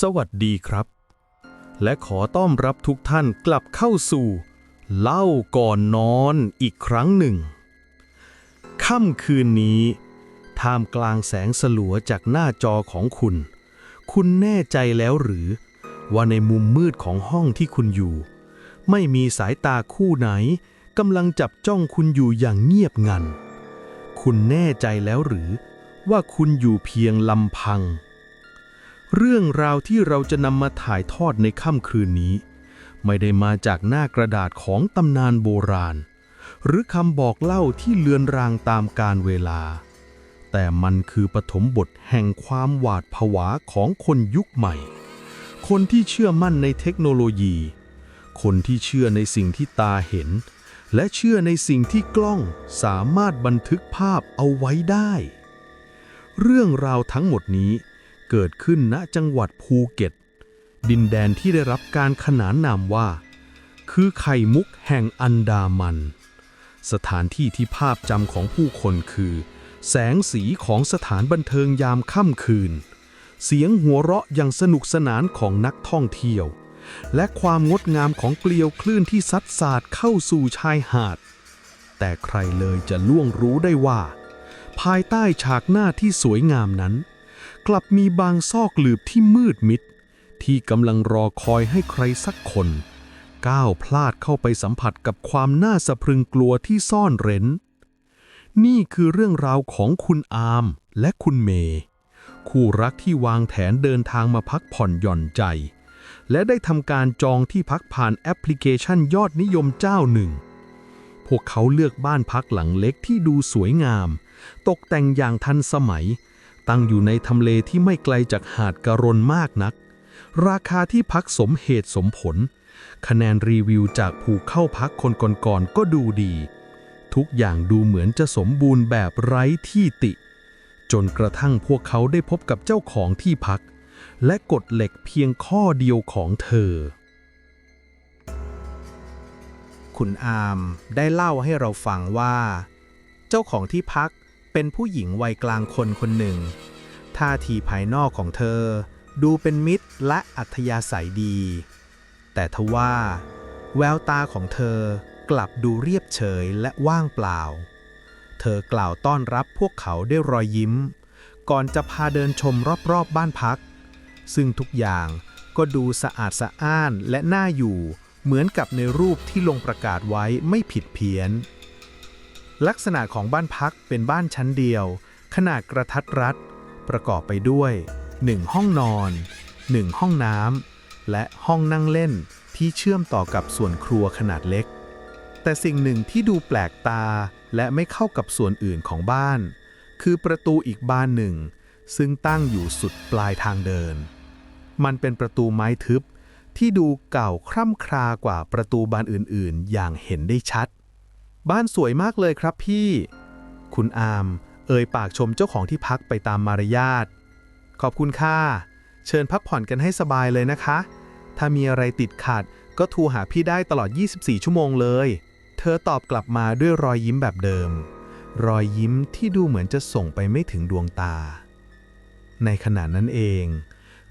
สวัสดีครับ และขอต้อนรับทุกท่านกลับเข้าสู่ เล่าก่อนนอนอีกครั้งหนึ่ง ค่ำคืนนี้ ท่ามกลางแสงสลัวจากหน้าจอของคุณ คุณแน่ใจแล้วหรือ ว่าในมุมมืดของห้องที่คุณอยู่ ไม่มีสายตาคู่ไหนกำลังจับจ้องคุณอยู่อย่างเงียบงัน คุณแน่ใจแล้วหรือ ว่าคุณอยู่เพียงลำพัง เรื่องราวที่เราจะนำมาถ่ายทอดในค่ำคืนนี้ ไม่ได้มาจากหน้ากระดาษของตำนานโบราณ หรือคำบอกเล่าที่เลือนรางตามกาลเวลา แต่มันคือปฐมบทแห่งความหวาดผวาของคนยุคใหม่ คนที่เชื่อมั่นในเทคโนโลยี คนที่เชื่อในสิ่งที่ตาเห็น และเชื่อในสิ่งที่กล้องสามารถบันทึกภาพเอาไว้ได้ เรื่องราวทั้งหมดนี้ เกิดขึ้นณจังหวัดภูเก็ต ดินแดนที่ได้รับการขนานนามว่า คือไข่มุกแห่งอันดามัน สถานที่ที่ภาพจำของผู้คนคือ แสงสีของสถานบันเทิงยามค่ำคืน เสียงหัวเราะอย่างสนุกสนานของนักท่องเที่ยว และความงดงามของเกลียวคลื่นที่ซัดสาดเข้าสู่ชายหาด แต่ใครเลยจะล่วงรู้ได้ว่า ภายใต้ฉากหน้าที่สวยงามนั้น กลับมีบางซอกหลืบที่มืดมิด ที่กำลังรอคอยให้ใครสักคน ก้าวพลาดเข้าไปสัมผัสกับความน่าสะพรึงกลัวที่ซ่อนเร้น นี่คือเรื่องราวของคุณอามและคุณเมย์คู่รักที่วางแผนเดินทางมาพักผ่อนหย่อนใจ และได้ทำการจองที่พักผ่านแอปพลิเคชันยอดนิยมเจ้าหนึ่ง พวกเขาเลือกบ้านพักหลังเล็กที่ดูสวยงาม ตกแต่งอย่างทันสมัย ตั้งอยู่ในทำเลที่ไม่ไกลจากหาดกระรนมากนัก ราคาที่พักสมเหตุสมผล คะแนนรีวิวจากผู้เข้าพักคนก่อนๆก็ดูดี ทุกอย่างดูเหมือนจะสมบูรณ์แบบไร้ที่ติ จนกระทั่งพวกเขาได้พบกับเจ้าของที่พัก และกฎเหล็กเพียงข้อเดียวของเธอ คุณอามได้เล่าให้เราฟังว่า เจ้าของที่พัก เป็นผู้หญิงวัยกลางคนคนหนึ่ง ท่าทีภายนอกของเธอ ดูเป็นมิตรและอัธยาศัยดี แต่ทว่า แววตาของเธอกลับดูเรียบเฉยและว่างเปล่า เธอกล่าวต้อนรับพวกเขาด้วยรอยยิ้ม ก่อนจะพาเดินชมรอบๆบบ้านพัก ซึ่งทุกอย่างก็ดูสะอาดสะอ้านและน่าอยู่ เหมือนกับในรูปที่ลงประกาศไว้ไม่ผิดเพี้ยน ลักษณะของบ้านพักเป็นบ้านชั้นเดียว ขนาดกระทัดรัด ประกอบไปด้วย 1 ห้องนอน 1 ห้องน้ำและห้องนั่งเล่นที่เชื่อมต่อกับส่วนครัวขนาดเล็ก แต่สิ่งหนึ่งที่ดูแปลกตาและไม่เข้ากับส่วนอื่นของบ้าน คือประตูอีกบานหนึ่ง ซึ่งตั้งอยู่สุดปลายทางเดิน มันเป็นประตูไม้ทึบที่ดูเก่าคร่ำครากว่าประตูบานอื่นๆ อย่างเห็นได้ชัด บ้านสวยมากเลยครับพี่ คุณอาม เอ่ยปากชมเจ้าของที่พักไปตามมารยาท ขอบคุณค่ะ เชิญพักผ่อนกันให้สบายเลยนะคะ ถ้ามีอะไรติดขัด ก็โทรหาพี่ได้ตลอด 24 ชั่วโมงเลย เธอตอบกลับมาด้วยรอยยิ้มแบบเดิม รอยยิ้มที่ดูเหมือนจะส่งไปไม่ถึงดวงตา ในขณะนั้นเอง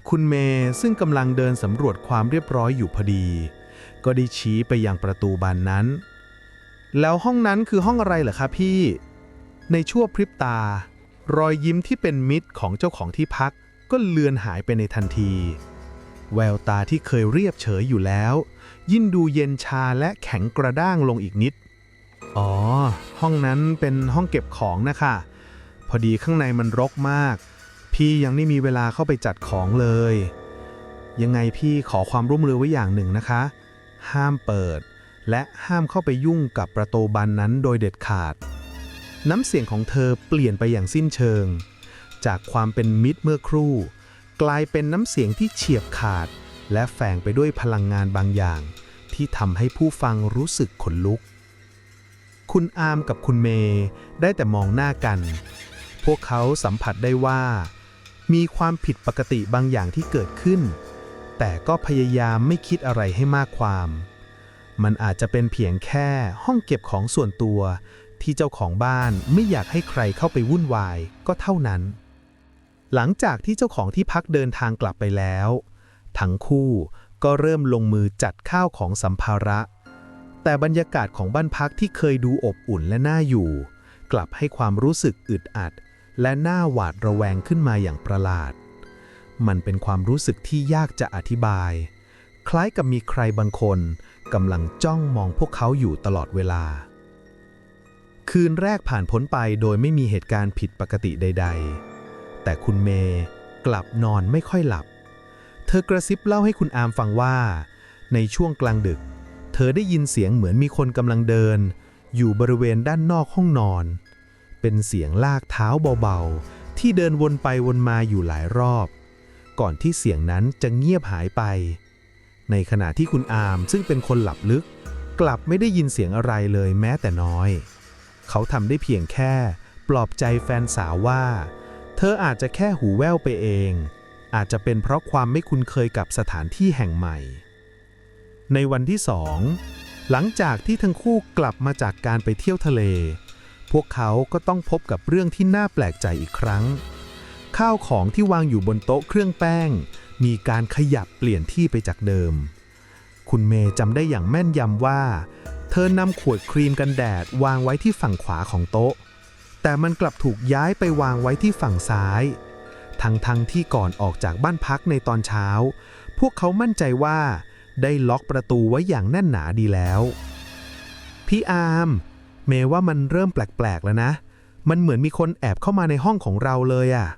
คุณเมย์ซึ่งกำลังเดินสำรวจความเรียบร้อยอยู่พอดี ก็ได้ชี้ไปยังประตูบานนั้น แล้วห้องนั้นคือห้องอะไรเหรอคะพี่ ในชั่วพริบตา รอยยิ้มที่เป็นมิตรของเจ้าของที่พัก ก็เลือนหายไปในทันที แววตาที่เคยเรียบเฉยอยู่แล้ว ยิ่งดูเย็นชาและแข็งกระด้างลงอีกนิด อ๋อ ห้องนั้นเป็นห้องเก็บของนะคะ พอดีข้างในมันรกมาก พี่ยังไม่มีเวลาเข้าไปจัดของเลย ยังไงพี่ขอความร่วมมือไว้อย่างหนึ่งนะคะ ห้ามเปิด และห้ามเข้าไปยุ่งกับประตูบานนั้นโดยเด็ดขาด น้ำเสียงของเธอเปลี่ยนไปอย่างสิ้นเชิง จากความเป็นมิตรเมื่อครู่ กลายเป็นน้ำเสียงที่เฉียบขาด และแฝงไปด้วยพลังงานบางอย่าง ที่ทำให้ผู้ฟังรู้สึกขนลุก คุณอามกับคุณเมย์ได้แต่มองหน้ากัน พวกเขาสัมผัสได้ว่า มีความผิดปกติบางอย่างที่เกิดขึ้น แต่ก็พยายามไม่คิดอะไรให้มากความ มันอาจจะเป็นเพียงแค่ห้องเก็บของส่วนตัว ที่เจ้าของบ้านไม่อยากให้ใครเข้าไปวุ่นวายก็เท่านั้น หลังจากที่เจ้าของที่พักเดินทางกลับไปแล้ว ทั้งคู่ก็เริ่มลงมือจัดข้าวของสัมภาระ แต่บรรยากาศของบ้านพักที่เคยดูอบอุ่นและน่าอยู่ กลับให้ความรู้สึกอึดอัด และน่าหวาดระแวงขึ้นมาอย่างประหลาด มันเป็นความรู้สึกที่ยากจะอธิบาย คล้ายกับมีใครบางคน กำลังจ้องมองพวกเขาอยู่ตลอดเวลา คืนแรกผ่านพ้นไปโดยไม่มีเหตุการณ์ผิดปกติใด ๆ แต่คุณเมย์กลับนอนไม่ค่อยหลับ เธอกระซิบเล่าให้คุณอามฟังว่า ในช่วงกลางดึก เธอได้ยินเสียงเหมือนมีคนกำลังเดิน อยู่บริเวณด้านนอกห้องนอน เป็นเสียงลากเท้าเบาๆ ที่เดินวนไปวนมาอยู่หลายรอบ ก่อนที่เสียงนั้นจะเงียบหายไป ในขณะที่คุณอามซึ่งเป็นคนหลับลึก กลับไม่ได้ยินเสียงอะไรเลยแม้แต่น้อย เขาทำได้เพียงแค่ปลอบใจแฟนสาวว่า เธออาจจะแค่หูแว่วไปเอง อาจจะเป็นเพราะความไม่คุ้นเคยกับสถานที่แห่งใหม่ ในวันที่สองหลังจากที่ทั้งคู่กลับมาจากการไปเที่ยวทะเล พวกเขาก็ต้องพบกับเรื่องที่น่าแปลกใจอีกครั้ง ข้าวของที่วางอยู่บนโต๊ะเครื่องแป้ง มีการขยับเปลี่ยนที่ไปจากเดิม คุณเมย์จำได้อย่างแม่นยำว่า เธอนำขวดครีมกันแดดวางไว้ที่ฝั่งขวาของโต๊ะ แต่มันกลับถูกย้ายไปวางไว้ที่ฝั่งซ้าย ทั้งๆทที่ก่อนออกจากบ้านพักในตอนเช้า พวกเขามั่นใจว่า ได้ล็อกประตูไว้อย่างแน่นหนาดีแล้ว พี่อาร์มเมย์ว่ามันเริ่มแปลกๆแล้วนะ มันเหมือนมีคนแอบเข้ามาในห้องของเราเลยอะ่ะ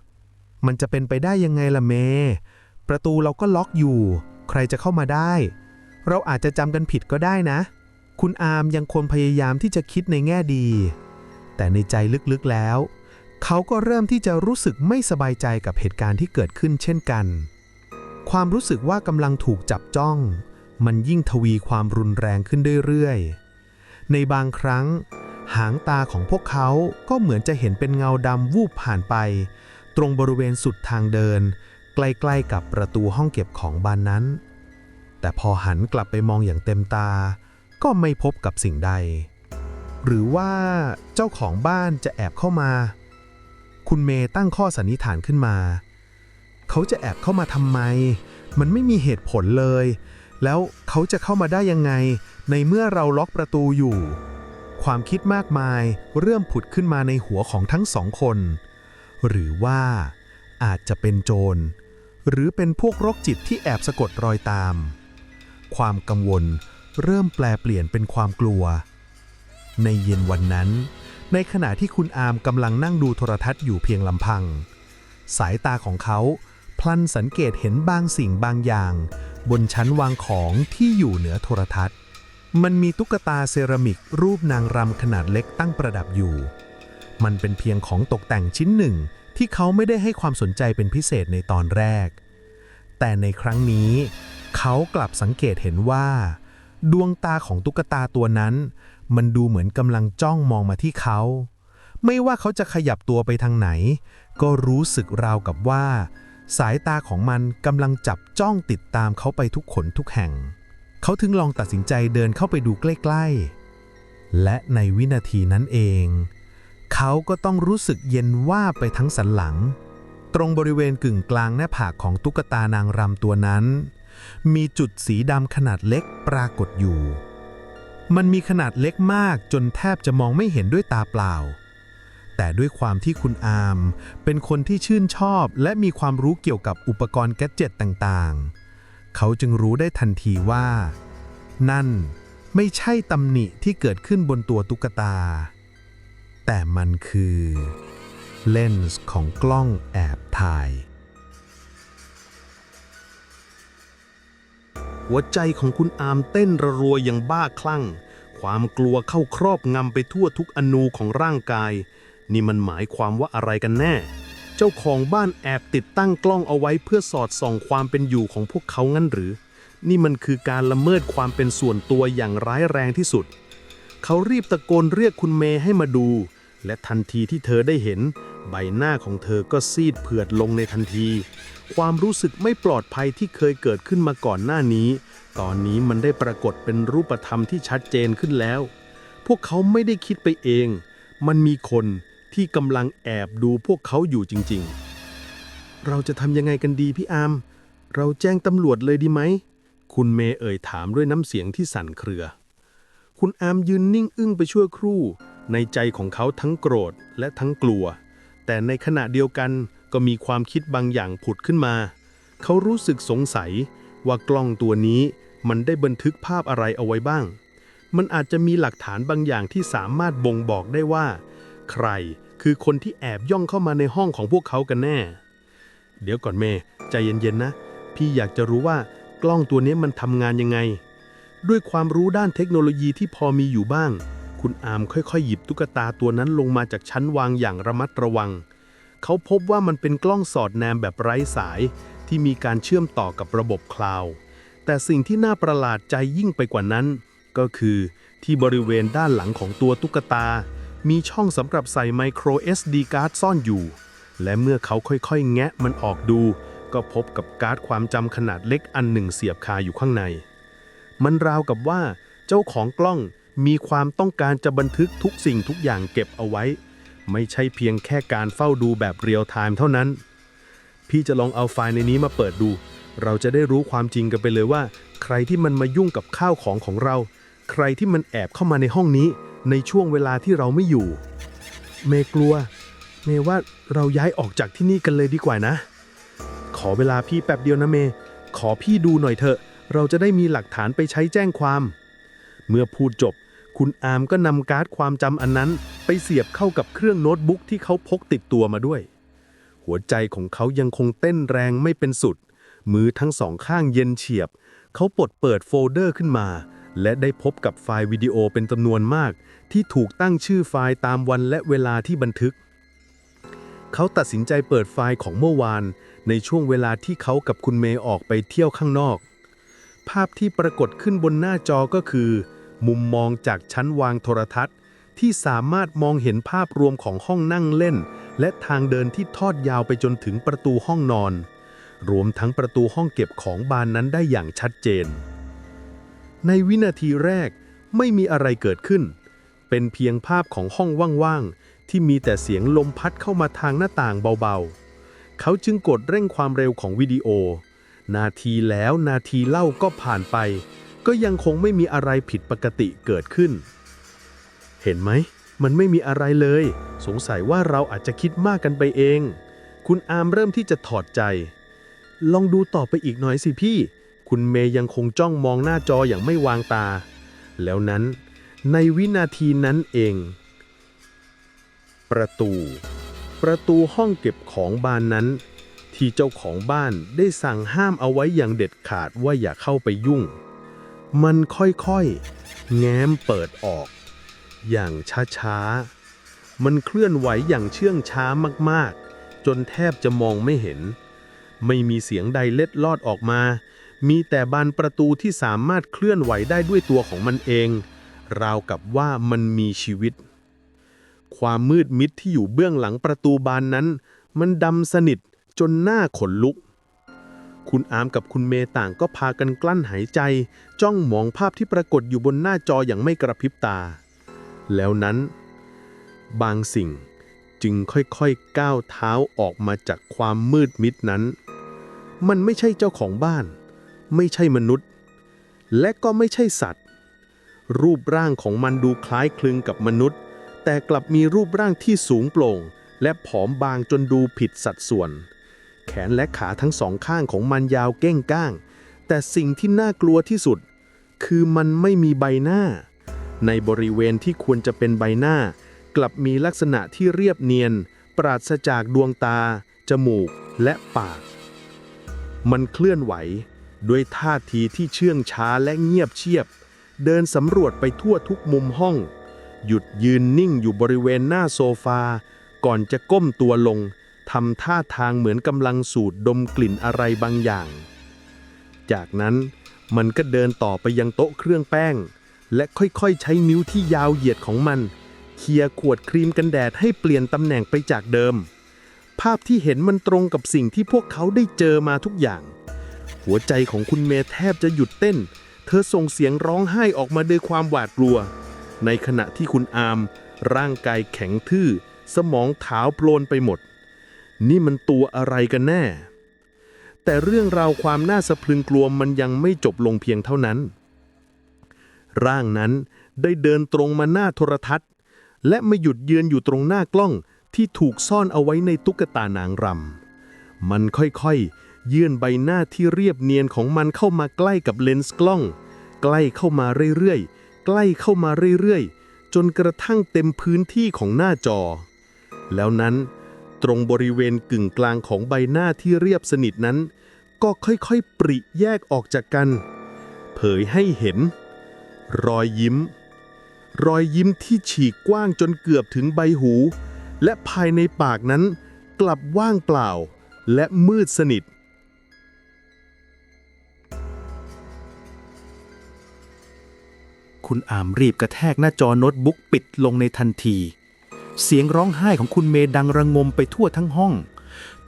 มันจะเป็นไปได้ยังไงล่ะเมย์ ประตูเราก็ล็อกอยู่ ใครจะเข้ามาได้ เราอาจจะจำกันผิดก็ได้นะ คุณอาร์มยังคงพยายามที่จะคิดในแง่ดี แต่ในใจลึกๆแล้ว เขาก็เริ่มที่จะรู้สึกไม่สบายใจกับเหตุการณ์ที่เกิดขึ้นเช่นกัน ความรู้สึกว่ากำลังถูกจับจ้อง มันยิ่งทวีความรุนแรงขึ้นเรื่อยๆ ในบางครั้ง หางตาของพวกเขาก็เหมือนจะเห็นเป็นเงาดำวูบผ่านไป ตรงบริเวณสุดทางเดิน ใกล้ๆกับประตูห้องเก็บของบานนั้น แต่พอหันกลับไปมองอย่างเต็มตา ก็ไม่พบกับสิ่งใด หรือว่าเจ้าของบ้านจะแอบเข้ามา คุณเมย์ตั้งข้อสันนิษฐานขึ้นมา เขาจะแอบเข้ามาทำไม มันไม่มีเหตุผลเลย แล้วเขาจะเข้ามาได้ยังไง ในเมื่อเราล็อกประตูอยู่ ความคิดมากมายเริ่มผุดขึ้นมาในหัวของทั้งสองคน หรือว่าอาจจะเป็นโจร หรือเป็นพวกโรคจิตที่แอบสะกดรอยตาม ความกังวลเริ่มแปลเปลี่ยนเป็นความกลัว ในเย็นวันนั้น ในขณะที่คุณอามกำลังนั่งดูโทรทัศน์อยู่เพียงลำพัง สายตาของเขาพลันสังเกตเห็นบางสิ่งบางอย่าง บนชั้นวางของที่อยู่เหนือโทรทัศน์ มันมีตุ๊กตาเซรามิกรูปนางรำขนาดเล็กตั้งประดับอยู่ มันเป็นเพียงของตกแต่งชิ้นหนึ่ง ที่เขาไม่ได้ให้ความสนใจเป็นพิเศษในตอนแรก แต่ในครั้งนี้ เขากลับสังเกตเห็นว่า ดวงตาของตุ๊กตาตัวนั้น มันดูเหมือนกำลังจ้องมองมาที่เขา ไม่ว่าเขาจะขยับตัวไปทางไหน ก็รู้สึกราวกับว่า สายตาของมันกำลังจับจ้องติดตามเขาไปทุกขนทุกแห่ง เขาถึงลองตัดสินใจเดินเข้าไปดูใกล้ ๆ และในวินาทีนั้นเอง เขาก็ต้องรู้สึกเย็นว่าไปทั้งสันหลัง ตรงบริเวณกึ่งกลางหน้าผากของตุ๊กตานางรำตัวนั้น มีจุดสีดำขนาดเล็กปรากฏอยู่ มันมีขนาดเล็กมากจนแทบจะมองไม่เห็นด้วยตาเปล่า แต่ด้วยความที่คุณอาม เป็นคนที่ชื่นชอบและมีความรู้เกี่ยวกับอุปกรณ์แกดเจ็ตต่างๆ เขาจึงรู้ได้ทันทีว่า นั่นไม่ใช่ตำหนิที่เกิดขึ้นบนตัวตุ๊กตา แต่มันคือเลนส์ของกล้องแอบถ่าย หัวใจของคุณอามเต้นระรัวอย่างบ้าคลั่ง ความกลัวเข้าครอบงำไปทั่วทุกอนูของร่างกาย นี่มันหมายความว่าอะไรกันแน่ เจ้าของบ้านแอบติดตั้งกล้องเอาไว้เพื่อสอดส่องความเป็นอยู่ของพวกเขางั้นหรือ นี่มันคือการละเมิดความเป็นส่วนตัวอย่างร้ายแรงที่สุด เขารีบตะโกนเรียกคุณเมย์ให้มาดู และทันทีที่เธอได้เห็น ใบหน้าของเธอก็ซีดเผือดลงในทันที ความรู้สึกไม่ปลอดภัยที่เคยเกิดขึ้นมาก่อนหน้านี้ ตอนนี้มันได้ปรากฏเป็นรูปธรรมที่ชัดเจนขึ้นแล้ว พวกเขาไม่ได้คิดไปเอง มันมีคนที่กำลังแอบดูพวกเขาอยู่จริง ๆ เราจะทำยังไงกันดีพี่อาม เราแจ้งตำรวจเลยดีไหม คุณเมย์เอ่ยถามด้วยน้ำเสียงที่สั่นเครือ คุณอามยืนนิ่งอึ้งไปชั่วครู่ ในใจของเขาทั้งโกรธและทั้งกลัว แต่ในขณะเดียวกันก็มีความคิดบางอย่างผุดขึ้นมา เขารู้สึกสงสัยว่ากล้องตัวนี้มันได้บันทึกภาพอะไรเอาไว้บ้าง มันอาจจะมีหลักฐานบางอย่างที่สามารถบ่งบอกได้ว่า ใครคือคนที่แอบย่องเข้ามาในห้องของพวกเขากันแน่ เดี๋ยวก่อนเมย์ใจเย็นๆนะ พี่อยากจะรู้ว่ากล้องตัวนี้มันทำงานยังไง ด้วยความรู้ด้านเทคโนโลยีที่พอมีอยู่บ้าง คุณอามค่อยๆ หยิบตุ๊กตาตัวนั้นลงมาจากชั้นวางอย่างระมัดระวัง เขาพบว่ามันเป็นกล้องสอดแนมแบบไร้สาย ที่มีการเชื่อมต่อกับระบบคลาวด์แต่สิ่งที่น่าประหลาดใจยิ่งไปกว่านั้น ก็คือที่บริเวณด้านหลังของตัวตุ๊กตา มีช่องสำหรับใส่ไมโคร SD การ์ดซ่อนอยู่ และเมื่อเขาค่อยๆ แงะมันออกดู ก็พบกับการ์ดความจำขนาดเล็กอันหนึ่งเสียบคาอยู่ข้างใน มันราวกับว่า เจ้าของกล้อง มีความต้องการจะบันทึกทุกสิ่งทุกอย่างเก็บเอาไว้ ไม่ใช่เพียงแค่การเฝ้าดูแบบเรียลไทม์เท่านั้น พี่จะลองเอาไฟล์ในนี้มาเปิดดู เราจะได้รู้ความจริงกันไปเลยว่า ใครที่มันมายุ่งกับข้าวของของเรา ใครที่มันแอบเข้ามาในห้องนี้ ในช่วงเวลาที่เราไม่อยู่ เมกลัว เมยว่าเราย้ายออกจากที่นี่กันเลยดีกว่านะ ขอเวลาพี่แป๊บเดียวนะเม ขอพี่ดูหน่อยเถอะ เราจะได้มีหลักฐานไปใช้แจ้งความ เมื่อพูดจบ คุณอาร์มก็นำการ์ดความจำอันนั้น ไปเสียบเข้ากับเครื่องโน้ตบุ๊กที่เขาพกติดตัวมาด้วย หัวใจของเขายังคงเต้นแรงไม่เป็นสุด มือทั้งสองข้างเย็นเฉียบ เขาปลดเปิดโฟลเดอร์ขึ้นมา และได้พบกับไฟล์วิดีโอเป็นจำนวนมาก ที่ถูกตั้งชื่อไฟล์ตามวันและเวลาที่บันทึก เขาตัดสินใจเปิดไฟล์ของเมื่อวาน ในช่วงเวลาที่เขากับคุณเมย์ออกไปเที่ยวข้างนอก ภาพที่ปรากฏขึ้นบนหน้าจอก็คือ มุมมองจากชั้นวางโทรทัศน์ ที่สามารถมองเห็นภาพรวมของห้องนั่งเล่น และทางเดินที่ทอดยาวไปจนถึงประตูห้องนอน รวมทั้งประตูห้องเก็บของบานนั้นได้อย่างชัดเจน ในวินาทีแรกไม่มีอะไรเกิดขึ้น เป็นเพียงภาพของห้องว่างๆ ที่มีแต่เสียงลมพัดเข้ามาทางหน้าต่างเบาๆ เขาจึงกดเร่งความเร็วของวิดีโอ นาทีแล้วนาทีเล่าก็ผ่านไป ก็ยังคงไม่มีอะไรผิดปกติเกิดขึ้น เห็นไหม มันไม่มีอะไรเลย สงสัยว่าเราอาจจะคิดมากกันไปเอง คุณอาร์มเริ่มที่จะถอดใจ ลองดูต่อไปอีกหน่อยสิพี่ คุณเมย์ยังคงจ้องมองหน้าจออย่างไม่วางตา แล้วนั้น ในวินาทีนั้นเอง ประตู ประตูห้องเก็บของบานนั้นที่เจ้าของบ้านได้สั่งห้ามเอาไว้อย่างเด็ดขาดว่าอย่าเข้าไปยุ่ง มันค่อยๆ แง้มเปิดออก อย่างช้าๆ มันเคลื่อนไหวอย่างเชื่องช้ามากๆ จนแทบจะมองไม่เห็น ไม่มีเสียงใดเล็ดลอดออกมา มีแต่บานประตูที่สามารถเคลื่อนไหวได้ด้วยตัวของมันเอง ราวกับว่ามันมีชีวิต ความมืดมิดที่อยู่เบื้องหลังประตูบานนั้น มันดำสนิทจนหน้าขนลุก คุณอามกับคุณเมย์ต่างก็พากันกลั้นหายใจ จ้องมองภาพที่ปรากฏอยู่บนหน้าจออย่างไม่กระพริบตา แล้วนั้น บางสิ่งจึงค่อยๆก้าวเท้าออกมาจากความมืดมิดนั้น มันไม่ใช่เจ้าของบ้าน ไม่ใช่มนุษย์ และก็ไม่ใช่สัตว์ รูปร่างของมันดูคล้ายคลึงกับมนุษย์ แต่กลับมีรูปร่างที่สูงโปร่ง และผอมบางจนดูผิดสัดส่วน แขนและขาทั้งสองข้างของมันยาวเก้งก้าง แต่สิ่งที่น่ากลัวที่สุด คือมันไม่มีใบหน้า ในบริเวณที่ควรจะเป็นใบหน้า กลับมีลักษณะที่เรียบเนียน ปราศจากดวงตา จมูก และปาก มันเคลื่อนไหว ด้วยท่าทีที่เชื่องช้าและเงียบเชียบ เดินสำรวจไปทั่วทุกมุมห้อง หยุดยืนนิ่งอยู่บริเวณหน้าโซฟา ก่อนจะก้มตัวลง ทำท่าทางเหมือนกำลังสูดดมกลิ่นอะไรบางอย่าง จากนั้นมันก็เดินต่อไปยังโต๊ะเครื่องแป้ง และค่อยๆ ใช้นิ้วที่ยาวเหยียดของมันเคลียขวดครีมกันแดดให้เปลี่ยนตำแหน่งไปจากเดิม ภาพที่เห็นมันตรงกับสิ่งที่พวกเขาได้เจอมาทุกอย่าง หัวใจของคุณเมย์แทบจะหยุดเต้น เธอส่งเสียงร้องไห้ออกมาด้วยความหวาดกลัว ในขณะที่คุณอาม ร่างกายแข็งทื่อ สมองถาวโพลนไปหมด นี่มันตัวอะไรกันแน่ แต่เรื่องราวความน่าสะพรึงกลัวมันยังไม่จบลงเพียงเท่านั้น ร่างนั้นได้เดินตรงมาหน้าโทรทัศน์ และมาหยุดยืนอยู่ตรงหน้ากล้องที่ถูกซ่อนเอาไว้ในตุ๊กตานางรำ มันค่อยๆ ยื่นใบหน้าที่เรียบเนียนของมันเข้ามาใกล้กับเลนส์กล้อง ใกล้เข้ามาเรื่อยๆ ใกล้เข้ามาเรื่อยๆ จนกระทั่งเต็มพื้นที่ของหน้าจอ แล้วนั้น ตรงบริเวณกึ่งกลางของใบหน้าที่เรียบสนิทนั้น ก็ค่อยๆ ปริแยกออกจากกัน เผยให้เห็น รอยยิ้ม รอยยิ้มที่ฉีกกว้างจนเกือบถึงใบหู และภายในปากนั้น กลับว่างเปล่า และมืดสนิทคุณอามรีบกระแทกหน้าจอโน้ตบุ๊กปิดลงในทันที เสียงร้องไห้ของคุณเมย์ดังระงมไปทั่วทั้งห้อง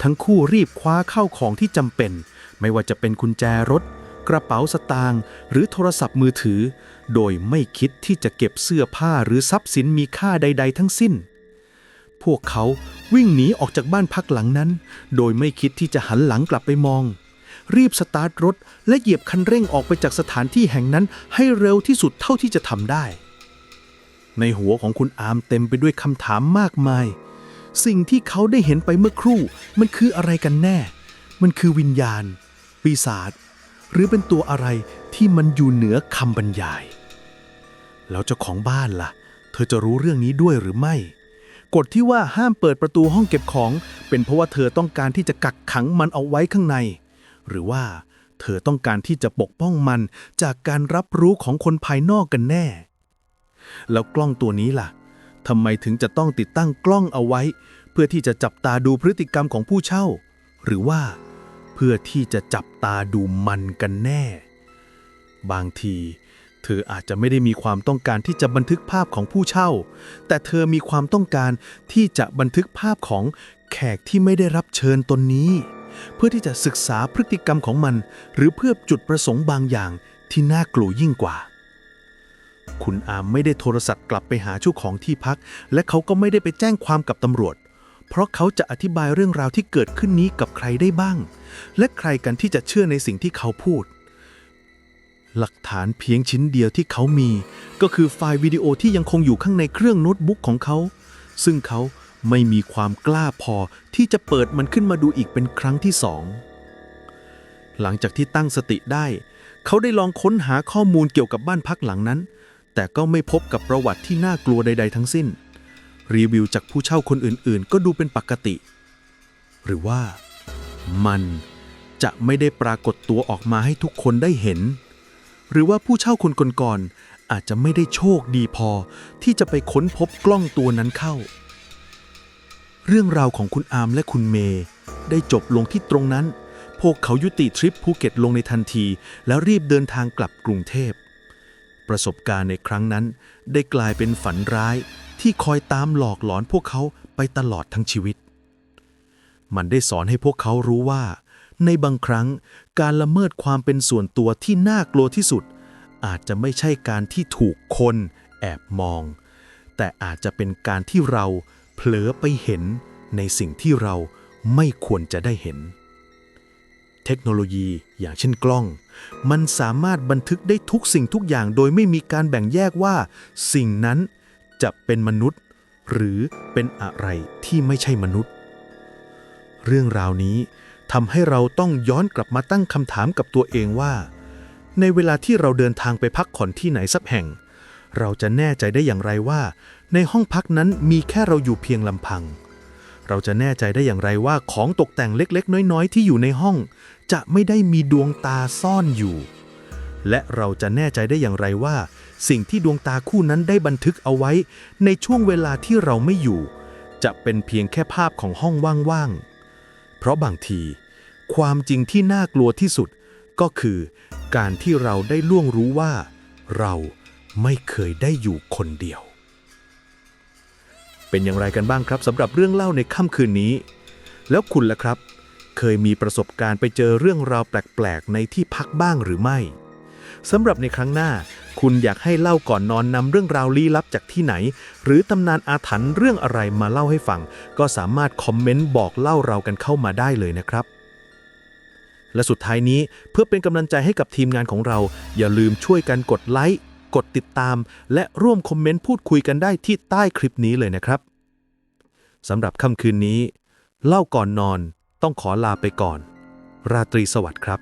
ทั้งคู่รีบคว้าเข้าของที่จำเป็น ไม่ว่าจะเป็นกุญแจรถ กระเป๋าสตางค์หรือโทรศัพท์มือถือ โดยไม่คิดที่จะเก็บเสื้อผ้าหรือทรัพย์สินมีค่าใด ๆ ทั้งสิ้น พวกเขาวิ่งหนีออกจากบ้านพักหลังนั้น โดยไม่คิดที่จะหันหลังกลับไปมอง รีบสตาร์ทรถ และเหยียบคันเร่งออกไปจากสถานที่แห่งนั้นให้เร็วที่สุดเท่าที่จะทำได้ ในหัวของคุณอามเต็มไปด้วยคำถามมากมาย สิ่งที่เขาได้เห็นไปเมื่อครู่ มันคืออะไรกันแน่ มันคือวิญญาณ ปีศาจหรือเป็นตัวอะไรที่มันอยู่เหนือคำบรรยาย แล้วเจ้าของบ้านล่ะ เธอจะรู้เรื่องนี้ด้วยหรือไม่ กฎที่ว่าห้ามเปิดประตูห้องเก็บของ เป็นเพราะว่าเธอต้องการที่จะกักขังมันเอาไว้ข้างใน หรือว่าเธอต้องการที่จะปกป้องมันจากการรับรู้ของคนภายนอกกันแน่ แล้วกล้องตัวนี้ล่ะทำไมถึงจะต้องติดตั้งกล้องเอาไว้ เพื่อที่จะจับตาดูพฤติกรรมของผู้เช่า หรือว่า เพื่อที่จะจับตาดูมันกันแน่ บางที เธออาจจะไม่ได้มีความต้องการที่จะบันทึกภาพของผู้เช่า แต่เธอมีความต้องการที่จะบันทึกภาพของแขกที่ไม่ได้รับเชิญตนนี้ เพื่อที่จะศึกษาพฤติกรรมของมัน หรือเพื่อจุดประสงค์บางอย่างที่น่ากลัวยิ่งกว่า คุณอามไม่ได้โทรศัพท์กลับไปหาเจ้าของที่พัก และเขาก็ไม่ได้ไปแจ้งความกับตำรวจ เพราะเขาจะอธิบายเรื่องราวที่เกิดขึ้นนี้กับใครได้บ้าง และใครกันที่จะเชื่อในสิ่งที่เขาพูด หลักฐานเพียงชิ้นเดียวที่เขามี ก็คือไฟล์วิดีโอที่ยังคงอยู่ข้างในเครื่องโน้ตบุ๊กของเขา ซึ่งเขาไม่มีความกล้าพอที่จะเปิดมันขึ้นมาดูอีกเป็นครั้งที่สองหลังจากที่ตั้งสติได้ เขาได้ลองค้นหาข้อมูลเกี่ยวกับบ้านพักหลังนั้น แต่ก็ไม่พบกับประวัติที่น่ากลัวใด ๆ ทั้งสิ้น รีวิวจากผู้เช่าคนอื่นๆ ก็ดูเป็นปกติ หรือว่ามันจะไม่ได้ปรากฏตัวออกมาให้ทุกคนได้เห็น หรือว่าผู้เช่าคนก่อนๆอาจจะไม่ได้โชคดีพอที่จะไปค้นพบกล้องตัวนั้นเข้า เรื่องราวของคุณอาร์มและคุณเมย์ได้จบลงที่ตรงนั้น พวกเขายุติทริปภูเก็ตลงในทันที แล้วรีบเดินทางกลับกรุงเทพ ประสบการณ์ในครั้งนั้น ได้กลายเป็นฝันร้ายที่คอยตามหลอกหลอนพวกเขาไปตลอดทั้งชีวิต มันได้สอนให้พวกเขารู้ว่า ในบางครั้งการละเมิดความเป็นส่วนตัวที่น่ากลัวที่สุด อาจจะไม่ใช่การที่ถูกคนแอบมอง แต่อาจจะเป็นการที่เราเผลอไปเห็นในสิ่งที่เราไม่ควรจะได้เห็น เทคโนโลยี อย่างเช่นกล้อง มันสามารถบันทึกได้ทุกสิ่งทุกอย่างโดยไม่มีการแบ่งแยกว่า สิ่งนั้นจะเป็นมนุษย์ หรือเป็นอะไรที่ไม่ใช่มนุษย์ เรื่องราวนี้ทำให้เราต้องย้อนกลับมาตั้งคำถามกับตัวเองว่า ในเวลาที่เราเดินทางไปพักผ่อนที่ไหนสักแห่ง เราจะแน่ใจได้อย่างไรว่า ในห้องพักนั้นมีแค่เราอยู่เพียงลำพัง เราจะแน่ใจได้อย่างไรว่าของตกแต่งเล็กๆ น้อยๆ ที่อยู่ในห้อง จะไม่ได้มีดวงตาซ่อนอยู่ และเราจะแน่ใจได้อย่างไรว่า สิ่งที่ดวงตาคู่นั้นได้บันทึกเอาไว้ ในช่วงเวลาที่เราไม่อยู่ จะเป็นเพียงแค่ภาพของห้องว่างๆ เพราะบางที ความจริงที่น่ากลัวที่สุดก็คือ การที่เราได้ล่วงรู้ว่า เราไม่เคยได้อยู่คนเดียว เป็นอย่างไรกันบ้างครับสำหรับเรื่องเล่าในค่ำคืนนี้ แล้วคุณล่ะครับ เคยมีประสบการณ์ไปเจอเรื่องราวแปลกๆ ในที่พักบ้างหรือไม่สำหรับในครั้งหน้า คุณอยากให้เล่าก่อนนอนนำเรื่องราวลี้ลับจากที่ไหน หรือตำนานอาถรรพ์เรื่องอะไรมาเล่าให้ฟัง ก็สามารถคอมเมนต์บอกเล่าเรากันเข้ามาได้เลยนะครับ และสุดท้ายนี้เพื่อเป็นกำลังใจให้กับทีมงานของเรา อย่าลืมช่วยกันกดไลค์ กดติดตาม และร่วมคอมเมนต์พูดคุยกันได้ที่ใต้คลิปนี้เลยนะครับสำหรับค่ำคืนนี้ เล่าก่อนนอนต้องขอลาไปก่อน ราตรีสวัสดิ์ครับ